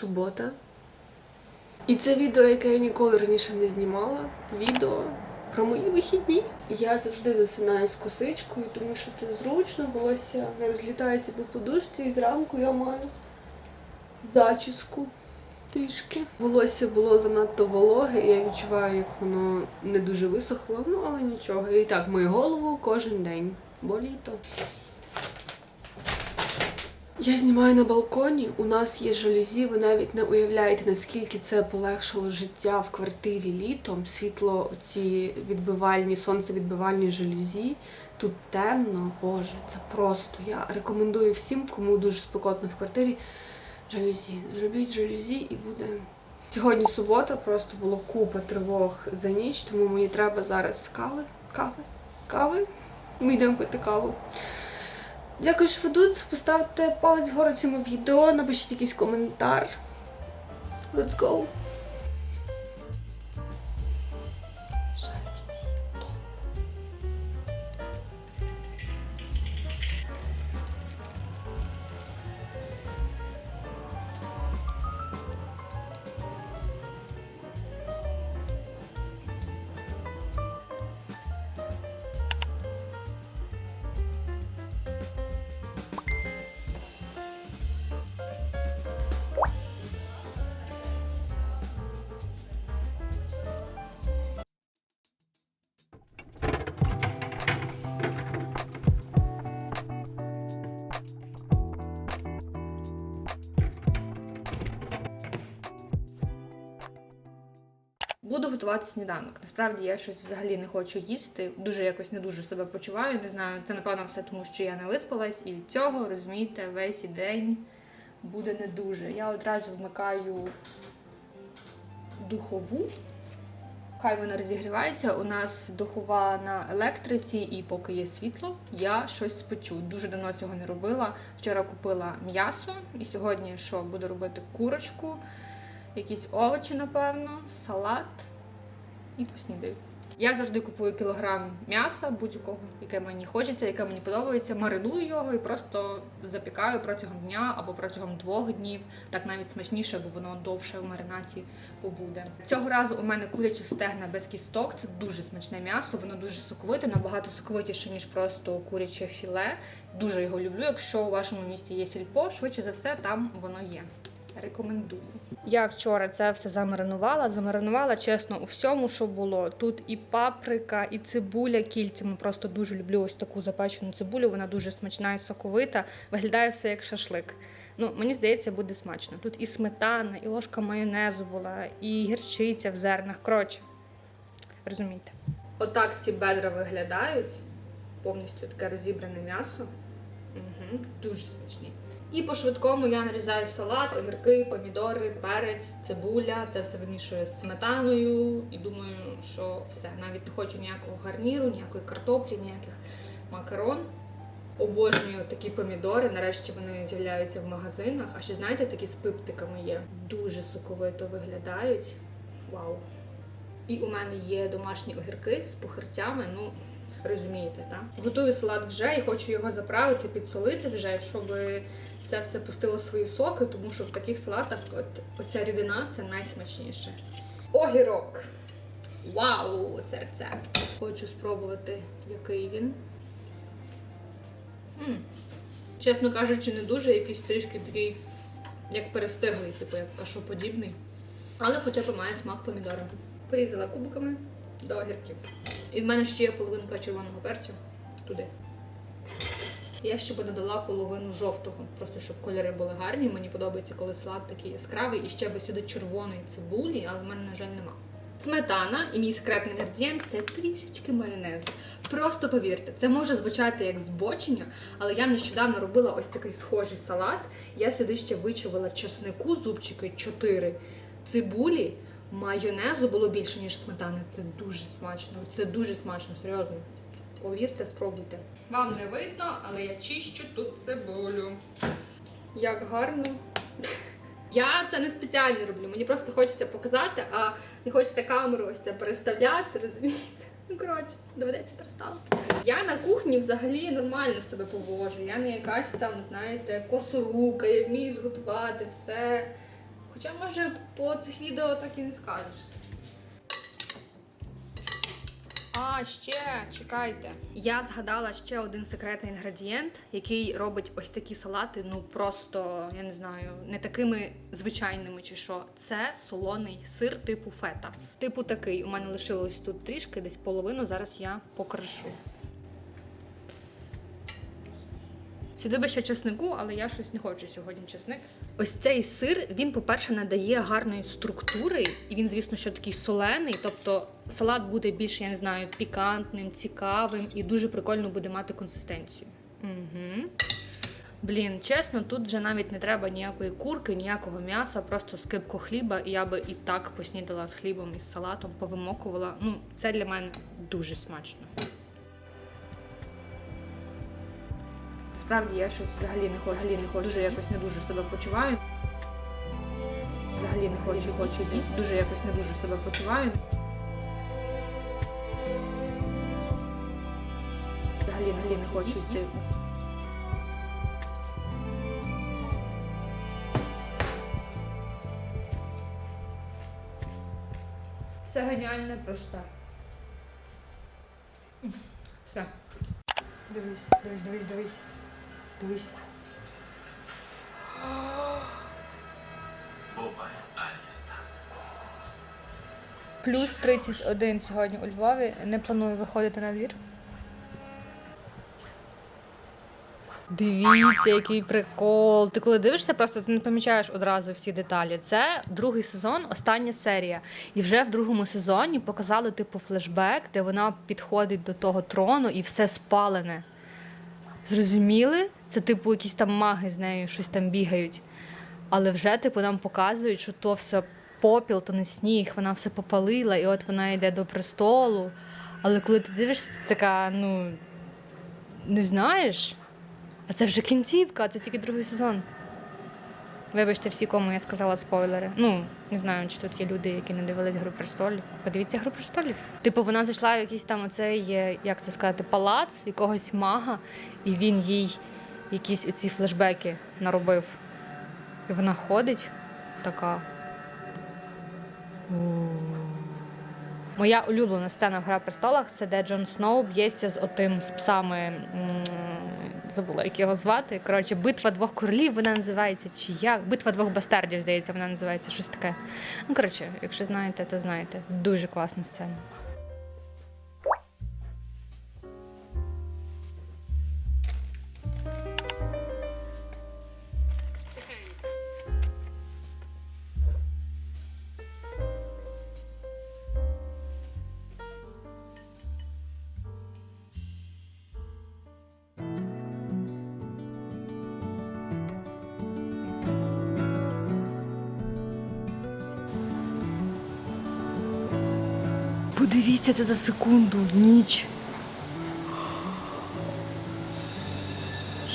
субота. І це відео, яке я ніколи раніше не знімала. Відео про мої вихідні. Я завжди засинаю з косичкою, тому що це зручно, волосся не розлітається по подушці, і зранку я маю зачіску трішки. Волосся було занадто вологе, і я відчуваю, як воно не дуже висохло, ну але нічого. І так мию голову кожен день, бо літо. Я знімаю на балконі. У нас є жалюзі. Ви навіть не уявляєте, наскільки це полегшило життя в квартирі літом. Світло, ці відбивальні, сонцевідбивальні жалюзі. Тут темно, боже, це просто. Я рекомендую всім, кому дуже спекотно в квартирі. Жалюзі. Зробіть жалюзі і буде. Сьогодні субота, просто було купа тривог за ніч, тому мені треба зараз кави, кави, кави. Ми йдемо пити каву. Дякую, що ви тут. Поставте палець вгору цьому відео, напишіть якийсь коментар. Let's go! Буду готувати сніданок. Насправді я щось взагалі не хочу їсти. Дуже якось не дуже себе почуваю. Не знаю, це напевно все тому, що я не виспалась, і від цього розумієте, весь день буде не дуже. Я одразу вмикаю духову. Хай вона розігрівається. У нас духова на електриці, і поки є світло, я щось спечу. Дуже давно цього не робила. Вчора купила м'ясо, і сьогодні що буду робити курочку, якісь овочі, напевно, салат і поснідаю. Я завжди купую кілограм м'яса, будь-якого, яке мені хочеться, яке мені подобається, мариную його і просто запікаю протягом дня або протягом двох днів. Так навіть смачніше, бо воно довше в маринаті побуде. Цього разу у мене курячі стегна без кісток. Це дуже смачне м'ясо, воно дуже соковите, набагато соковитіше, ніж просто куряче філе. Дуже його люблю. Якщо у вашому місті є сільпо, швидше за все, там воно є. Рекомендую. Я вчора це все замаринувала. Замаринувала чесно у всьому, що було. Тут і паприка, і цибуля кільцями. Просто дуже люблю ось таку запечену цибулю. Вона дуже смачна і соковита. Виглядає все як шашлик. Ну, мені здається, буде смачно. Тут і сметана, і ложка майонезу була, і гірчиця в зернах. Коротше, розумієте. Отак ці бедра виглядають. Повністю таке розібране м'ясо. Угу, дуже смачні. І по швидкому я нарізаю салат, огірки, помідори, перець, цибуля. Це все вимішую з сметаною. І думаю, що все. Навіть не хочу ніякого гарніру, ніякої картоплі, ніяких макарон. Обожнюю такі помідори. Нарешті вони з'являються в магазинах. А ще знаєте, такі з пиптиками є. Дуже соковито виглядають. Вау! І у мене є домашні огірки з похирцями. Ну, розумієте, так? Готую салат вже і хочу його заправити, підсолити вже, щоб це все пустило свої соки, тому що в таких салатах от, оця рідина це найсмачніше. Огірок! Вау! Це рецепт! Хочу спробувати, який він. м Чесно кажучи, не дуже, якийсь трішки такий, як перестиглий, типу як кашоподібний. Але хоча б має смак помідора. Порізала кубиками до огірків. І в мене ще є половинка червоного перцю туди. Я ще би додала половину жовтого, просто щоб кольори були гарні. Мені подобається, коли салат такий яскравий. І ще би сюди червоної цибулі, але в мене, на жаль, нема. Сметана і мій секретний інгредієнт це трішечки майонезу. Просто повірте, це може звучати як збочення, але я нещодавно робила ось такий схожий салат. Я сюди ще вичавила чеснику, зубчики 4, цибулі, майонезу було більше, ніж сметани. Це дуже смачно. Це дуже смачно, серйозно. Повірте, спробуйте. Вам не видно, але я чищу тут цибулю. Як гарно. Я це не спеціально роблю, мені просто хочеться показати, а не хочеться камеру ось це переставляти, розумієте? Ну, коротше, доведеться переставити. Я на кухні взагалі нормально себе поводжу. Я не якась там, знаєте, косорука, я вмію зготувати все. Хоча, може, по цих відео так і не скажеш. А, ще чекайте. Я згадала ще один секретний інгредієнт, який робить ось такі салати, ну просто, я не знаю, не такими звичайними чи що. Це солоний сир типу фета. Типу такий. У мене лишилось тут трішки, десь половину. Зараз я покришу. Сюди би ще чеснику, але я щось не хочу сьогодні чесник. Ось цей сир, він, по-перше, надає гарної структури, і він, звісно, що такий солений. Тобто салат буде більш, я не знаю, пікантним, цікавим і дуже прикольно буде мати консистенцію. Угу. Блін, чесно, тут вже навіть не треба ніякої курки, ніякого м'яса, просто скипку хліба, і я би і так поснідала з хлібом і з салатом, повимокувала. Ну, це для мене дуже смачно. Справді я щось взагалі не хочу, взагалі не хочу, дуже якось не дуже себе почуваю. Взагалі не хочу, хочу їсти, дуже якось не дуже себе почуваю. Взагалі, взагалі не хочу йти. Все геніальне, просте. Все. Дивись, дивись, дивись, дивись. Дивись. Плюс 31 сьогодні у Львові. Не планую виходити на двір. Дивіться, який прикол. Ти коли дивишся, просто ти не помічаєш одразу всі деталі. Це другий сезон, остання серія. І вже в другому сезоні показали типу флешбек, де вона підходить до того трону і все спалене. Зрозуміли? Це типу якісь там маги з нею щось там бігають. Але вже типу нам показують, що то все попіл, то не сніг, вона все попалила, і от вона йде до престолу. Але коли ти дивишся, ти така, ну не знаєш. А це вже кінцівка, це тільки другий сезон. Вибачте всі, кому я сказала спойлери. Ну, не знаю, чи тут є люди, які не дивились Гру престолів. Подивіться Гру престолів. Типу, вона зайшла в якийсь там оцей, е, як це сказати, палац якогось мага, і він їй якісь оці флешбеки наробив. І вона ходить така. Моя улюблена сцена в Гра престолах це де Джон Сноу б'ється з отим з псами. Забула, як його звати. Коротше, битва двох королів вона називається. Чи як? Битва двох бастардів, здається, вона називається щось таке. Ну, коротше, якщо знаєте, то знаєте. Дуже класна сцена. Подивіться це за секунду, ніч.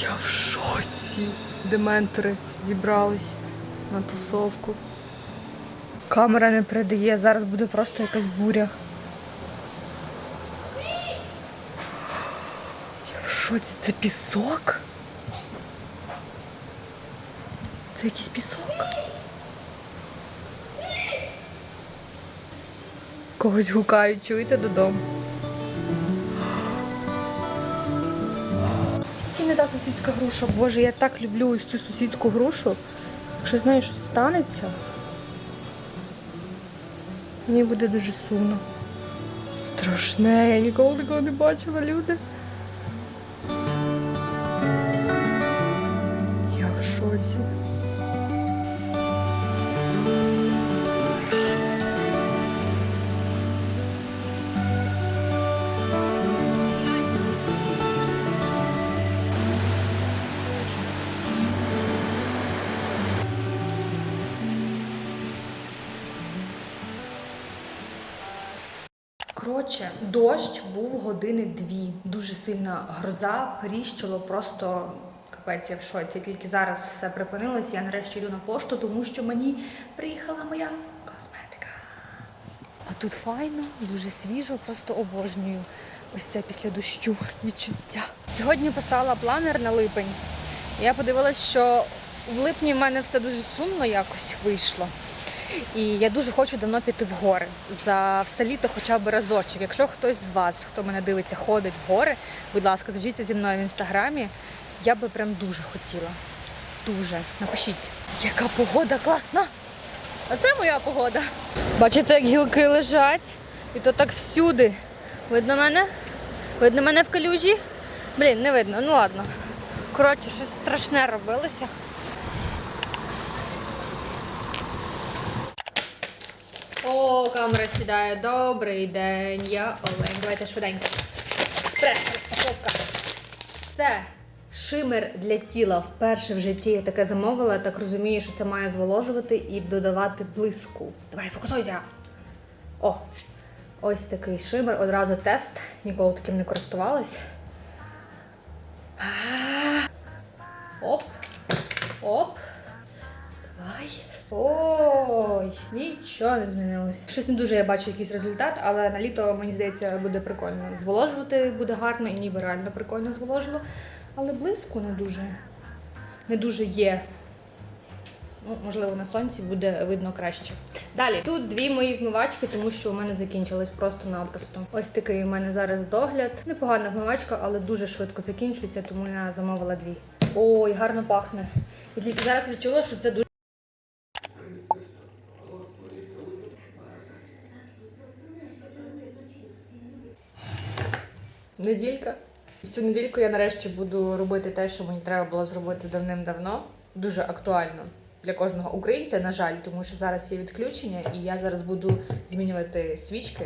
Я в шоці. Дементори зібрались на тусовку. Камера не передає, зараз буде просто якась буря. Я в шоці, це пісок? Це якийсь пісок? Когось гукають, чуєте додому. Тільки не та сусідська груша. Боже, я так люблю ось цю сусідську грушу. Якщо з щось станеться, мені буде дуже сумно. Страшне, я ніколи такого не бачила, люди. Я в шоці. Коротше, дощ був години дві. Дуже сильна гроза, періщило, просто капець, я в шоці. Тільки зараз все припинилось. Я нарешті йду на пошту, тому що мені приїхала моя косметика. А тут файно, дуже свіжо, просто обожнюю. Ось це після дощу відчуття. Сьогодні писала планер на липень. Я подивилась, що В липні в мене все дуже сумно якось вийшло. І я дуже хочу давно піти в гори. За все літо хоча б разочок. Якщо хтось з вас, хто мене дивиться, ходить в гори, будь ласка, зв'яжіться зі мною в інстаграмі. Я би прям дуже хотіла. Дуже. Напишіть, яка погода класна. А це моя погода. Бачите, як гілки лежать? І то так всюди. Видно мене? Видно мене в калюжі? Блін, не видно, ну ладно. Коротше, щось страшне робилося. О, камера сідає. Добрий день. Я Олень. Давайте швиденько. Розпаковка. Це шимер для тіла. Вперше в житті я таке замовила. Так розумію, що це має зволожувати і додавати блиску. Давай, фокусуйся. О, ось такий шимер. Одразу тест. Ніколи таким не користувалась. Оп. Оп. Давай. Ой, нічого не змінилося. Щось не дуже я бачу якийсь результат, але на літо, мені здається, буде прикольно. Зволожувати буде гарно і ніби реально прикольно зволожило. Але блиску не дуже. Не дуже є. Ну, можливо, на сонці буде видно краще. Далі тут дві мої вмивачки, тому що у мене закінчились просто-напросто. Ось такий у мене зараз догляд. Непогана вмивачка, але дуже швидко закінчується, тому я замовила дві. Ой, гарно пахне. І тільки зараз відчула, що це дуже. Неділька. В цю недільку я нарешті буду робити те, що мені треба було зробити давним-давно. Дуже актуально для кожного українця, на жаль, тому що зараз є відключення, і я зараз буду змінювати свічки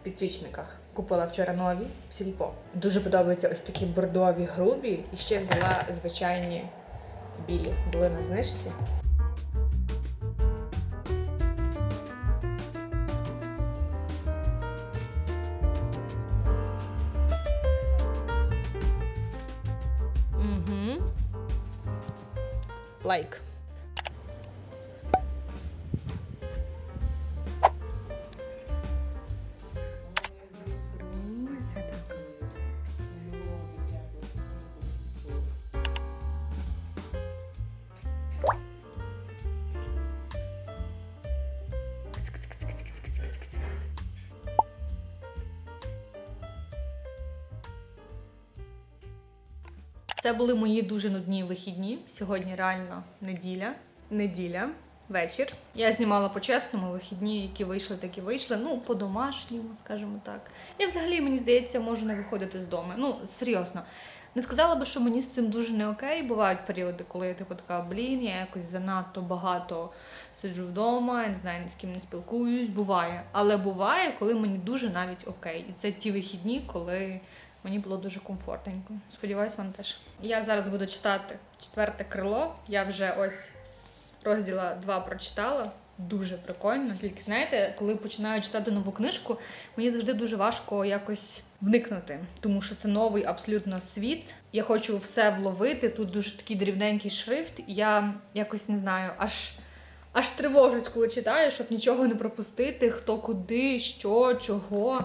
в підсвічниках. Купила вчора нові в сільпо. Дуже подобаються ось такі бордові грубі, і ще взяла звичайні білі. Були на знижці. Лайк. Це були мої дуже нудні вихідні. Сьогодні реально неділя. Неділя, вечір. Я знімала по-чесному вихідні, які вийшли, такі вийшли. Ну, по-домашньому, скажімо так. Я взагалі, мені здається, можу не виходити з дому. Ну, серйозно. Не сказала би, що мені з цим дуже не окей. Бувають періоди, коли я типу така, блін, я якось занадто багато сиджу вдома, я не знаю, ні з ким не спілкуюсь. Буває. Але буває, коли мені дуже навіть окей. І це ті вихідні, коли Мені було дуже комфортненько. Сподіваюсь, вам теж. Я зараз буду читати четверте крило. Я вже ось розділа два прочитала. Дуже прикольно. Тільки знаєте, коли починаю читати нову книжку, мені завжди дуже важко якось вникнути, тому що це новий абсолютно світ. Я хочу все вловити. Тут дуже такий дрібненький шрифт. Я якось не знаю, аж. Аж тривожусь, коли читаю, щоб нічого не пропустити, хто куди, що, чого.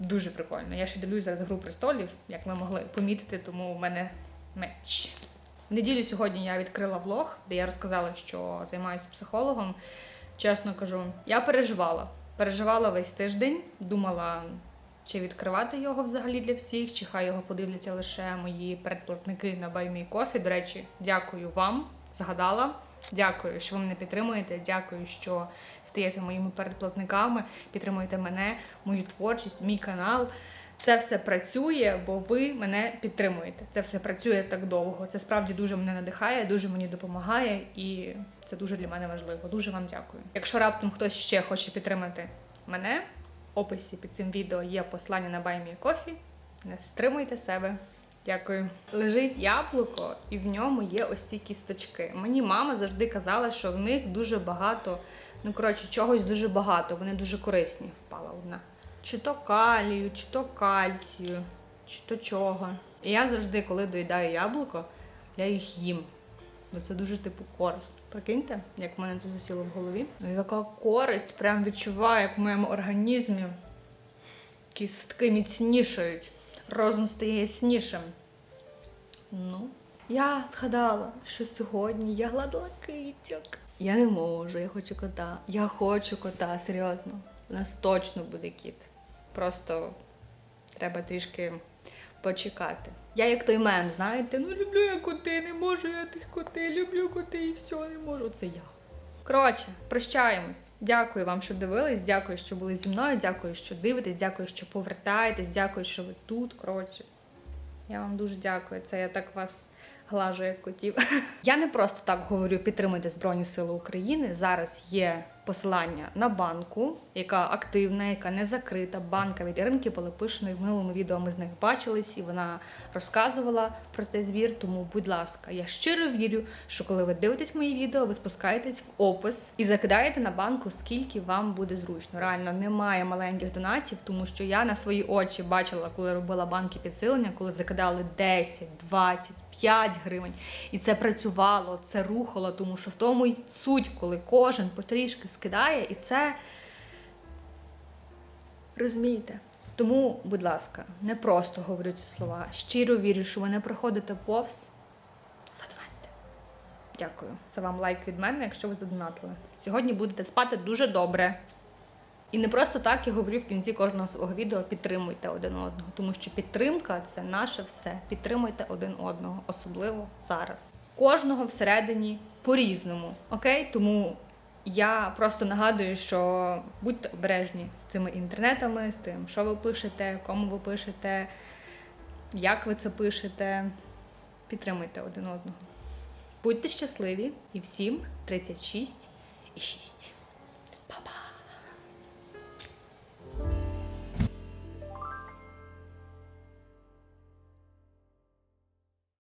Дуже прикольно. Я ще дивлюсь зараз гру престолів, як ви могли помітити, тому в мене меч. В неділю сьогодні я відкрила влог, де я розказала, що займаюся психологом. Чесно кажу, я переживала. Переживала весь тиждень, думала, чи відкривати його взагалі для всіх, чи хай його подивляться лише мої передплатники на BuyMeCoffee. До речі, дякую вам. Згадала. Дякую, що ви мене підтримуєте. Дякую, що стаєте моїми передплатниками, підтримуєте мене, мою творчість, мій канал. Це все працює, бо ви мене підтримуєте. Це все працює так довго. Це справді дуже мене надихає, дуже мені допомагає, і це дуже для мене важливо. Дуже вам дякую. Якщо раптом хтось ще хоче підтримати мене, в описі під цим відео є послання на BuyMeCoffee. Не стримуйте себе. Дякую. Лежить яблуко, і в ньому є ось ці кісточки. Мені мама завжди казала, що в них дуже багато, ну коротше, чогось дуже багато. Вони дуже корисні. Впала одна. Чи то калію, чи то кальцію, чи то чого. І я завжди, коли доїдаю яблуко, я їх їм. Бо це дуже типу користь. Прикиньте, як в мене це засіло в голові. Ну, яка користь, прям відчуваю, як в моєму організмі кістки міцнішають. Розум стає яснішим. Ну, Я згадала, що сьогодні я гладила китяк. Я не можу, я хочу кота. Я хочу кота, серйозно. У нас точно буде кіт. Просто треба трішки почекати. Я як той мем, знаєте, ну люблю я коти, не можу я тих коти, люблю коти і все, не можу. Це я. Коротше, прощаємось. Дякую вам, що дивились. Дякую, що були зі мною. Дякую, що дивитесь. Дякую, що повертаєтесь. Дякую, що ви тут. Коротше, я вам дуже дякую. Це я так вас глажу, як котів. Я не просто так говорю підтримуйте Збройні Сили України. Зараз є посилання на банку, яка активна, яка не закрита. Банка від Іринки Полепишиної. В минулому відео ми з нею бачились, і вона розказувала про цей збір. Тому, будь ласка, я щиро вірю, що коли ви дивитесь мої відео, ви спускаєтесь в опис і закидаєте на банку, скільки вам буде зручно. Реально немає маленьких донатів, тому що я на свої очі бачила, коли робила банки підсилення, коли закидали 10, 20, 5 гривень. І це працювало, це рухало, тому що в тому й суть, коли кожен потрішки скидає, і це розумієте. Тому, будь ласка, не просто говорю ці слова. Щиро вірю, що ви не проходите повз. Задонатьте. Дякую. Це вам лайк від мене, якщо ви задонатили. Сьогодні будете спати дуже добре. І не просто так я говорю в кінці кожного свого відео підтримуйте один одного, тому що підтримка це наше все. Підтримуйте один одного, особливо зараз. Кожного всередині по-різному. Окей? Тому я просто нагадую, що будьте обережні з цими інтернетами, з тим, що ви пишете, кому ви пишете, як ви це пишете. Підтримуйте один одного. Будьте щасливі і всім 36 і 6.